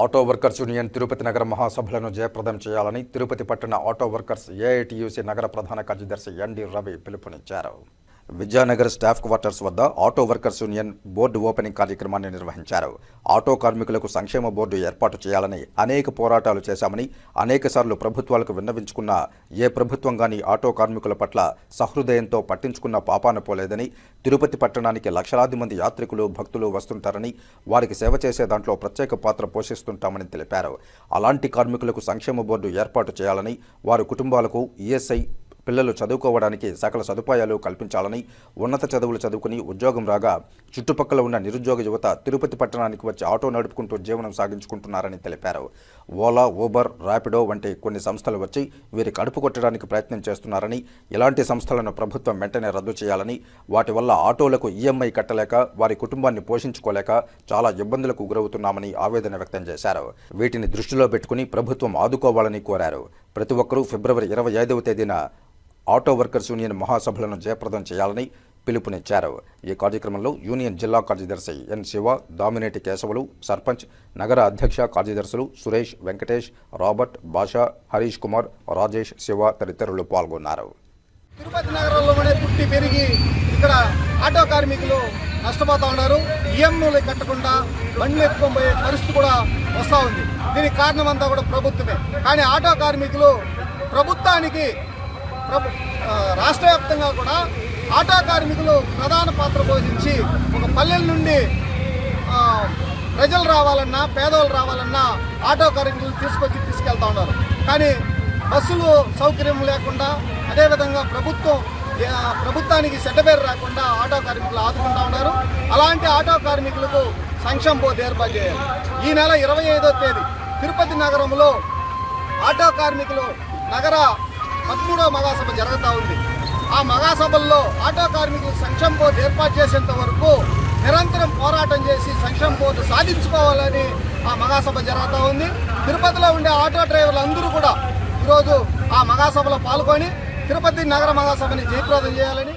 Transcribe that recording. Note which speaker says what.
Speaker 1: Auto workers union Tirupati నగర మహాసభలను జయప్రదం చేయాలని తిరుపతి పట్టణ ఆటో వర్కర్స్ ఏఐటియుసి నగర ప్రధాన కార్యదర్శి ఎన్డి రవి పిలుపునిచ్చారు. విద్యానగర్ స్టాఫ్ క్వార్టర్స్ వద్ద auto workers union board opening కార్యక్రమాన్ని నిర్వహించారు. ఆటో కార్మికులకు సంక్షేమ బోర్డు ఏర్పాటు చేయాలని అనేక పోరాటాలు చేశామని అనేకసార్లు ప్రభుత్వాలకు విన్నవించుకున్న ఏ ప్రభుత్వం గాని ఆటో కార్మికుల పట్ల సహృదయంతో పట్టించుకున్న పాపాన పోలేదని తిరుపతి పట్టణానికి లక్షలాది మంది యాత్రికులు భక్తులు వస్తుంటారని వారికి సేవ చేసే దాంట్లో ప్రత్యేక పాత్ర పోషిస్తుంటామని తెలిపారు. అలాంటి కార్మికులకు సంక్షేమ బోర్డు ఏర్పాటు చేయాలని వారి కుటుంబాలకు ఈఎస్ఐ పిల్లలు చదువుకోవడానికి సకల సదుపాయాలు కల్పించాలని ఉన్నత చదువులు చదువుకుని ఉద్యోగం రాగా చుట్టుపక్కల ఉన్న నిరుద్యోగ యువత తిరుపతి పట్టణానికి వచ్చి ఆటో నడుపుకుంటూ జీవనం సాగించుకుంటున్నారని తెలిపారు. ఓలా ఊబర్ ర్యాపిడో వంటి కొన్ని సంస్థలు వచ్చి వీరి కడుపు కొట్టడానికి ప్రయత్నం చేస్తున్నారని ఇలాంటి సంస్థలను ప్రభుత్వం వెంటనే రద్దు చేయాలని వాటి వల్ల ఆటోలకు ఈఎంఐ కట్టలేక వారి కుటుంబాన్ని పోషించుకోలేక చాలా ఇబ్బందులకు గురవుతున్నామని ఆవేదన వ్యక్తం చేశారు. వీటిని దృష్టిలో పెట్టుకుని ప్రభుత్వం ఆదుకోవాలని కోరారు. ప్రతి ఒక్కరూ ఫిబ్రవరి ఇరవై ఐదవ తేదీన ఆటో వర్కర్స్ యూనియన్ మహాసభలను జయప్రదం చేయాలని పిలుపునిచ్చారు. ఈ కార్యక్రమంలో యూనియన్ జిల్లా కార్యదర్శి ఎన్ శివ దామినేటి కేశవులు సర్పంచ్ నగర అధ్యక్ష కార్యదర్శులు సురేష్ వెంకటేష్ రాబర్ట్ బాషా హరీష్ కుమార్ రాజేష్ శివ తదితరులు పాల్గొన్నారు.
Speaker 2: తిరుపతి నగరంలోనే పుట్టి పెరిగి ఇక్కడ ఆటో కార్మికులు నష్టపోతా ఉన్నారు. ఈఎంఐలు కట్టకుండా బండ్లు ఎత్తుకొని పోయే పరిస్థితి కూడా వస్తూ ఉంది. దీనికి కారణం అంతా కూడా ప్రభుత్వమే. కానీ ఆటో కార్మికులు ప్రభుత్వానికి రాష్ట్ర వ్యాప్తంగా కూడా ఆటో కార్మికులు ప్రధాన పాత్ర పోషించి ఒక పల్లెల నుండి ప్రజలు రావాలన్నా పేదవాళ్ళు రావాలన్నా ఆటో కార్మికులు తీసుకొచ్చి తీసుకెళ్తా ఉన్నారు. కానీ బస్సులు సౌకర్యం లేకుండా అదేవిధంగా ప్రభుత్వం ప్రభుత్వానికి చెడ్డపేరు రాకుండా ఆటో కార్మికులు ఆదుకుంటా ఉన్నారు. అలాంటి ఆటో కార్మికులకు సంక్షేమ బోర్డు ఏర్పాటు చేయాలి. ఈ నెల ఇరవై ఐదో తేదీ తిరుపతి నగరంలో ఆటో కార్మికులు నగర పదమూడవ మహాసభ జరుగుతూ ఉంది. ఆ మహాసభల్లో ఆటో కార్మికులు సంక్షేమ బోర్డు ఏర్పాటు చేసేంత వరకు నిరంతరం పోరాటం చేసి సంక్షేమ బోర్డు సాధించుకోవాలని ఆ మహాసభ జరుగుతూ ఉంది. తిరుపతిలో ఉండే ఆటో డ్రైవర్లు అందరూ కూడా ఈరోజు ఆ మహాసభలో పాల్గొని తిరుపతి నగర మహాసభని జయప్రదం చేయాలని